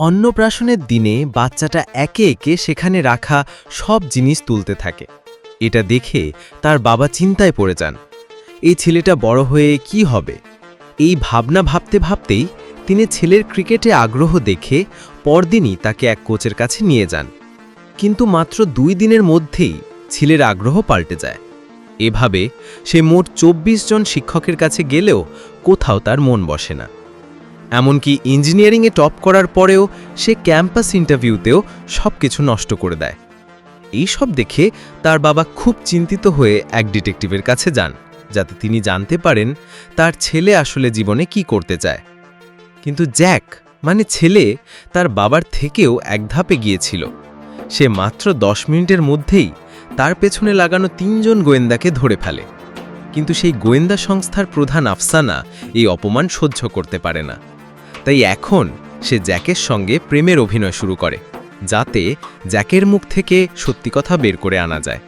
অন্নপ্রাশনের দিনে বাচ্চাটা একে একে সেখানে রাখা সব জিনিস তুলতে থাকে। এটা দেখে তার বাবা চিন্তায় পড়ে যান। এই ছেলেটা বড় হয়ে কি হবে? এই ভাবনা ভাবতে ভাবতেই তিনি ছেলের ক্রিকেটে আগ্রহ দেখে পরদিনই তাকে এক কোচের কাছে নিয়ে যান। কিন্তু মাত্র দুই দিনের মধ্যেই ছেলের আগ্রহ পাল্টে যায়। এভাবে সে মোট ২৪ জন শিক্ষকের কাছে গেলেও কোথাও তার মন বসে না। এমনকি ইঞ্জিনিয়ারিংয়ে টপ করার পরেও সে ক্যাম্পাস ইন্টারভিউতেও সব কিছু নষ্ট করে দেয়। এই সব দেখে তার বাবা খুব চিন্তিত হয়ে এক ডিটেকটিভের কাছে যান, যাতে তিনি জানতে পারেন তার ছেলে আসলে জীবনে কি করতে চায়। কিন্তু জ্যাক মানে ছেলে, তার বাবার থেকেও এক ধাপে গিয়েছিল। সে মাত্র দশ মিনিটের মধ্যেই তার পেছনে লাগানো তিনজন গোয়েন্দাকে ধরে ফেলে। কিন্তু সেই গোয়েন্দা সংস্থার প্রধান আফসানা এই অপমান সহ্য করতে পারে না। তাই এখন সে জ্যাকের সঙ্গে প্রেমের অভিনয় শুরু করে, যাতে জ্যাকের মুখ থেকে সত্যি কথা বের করে আনা যায়।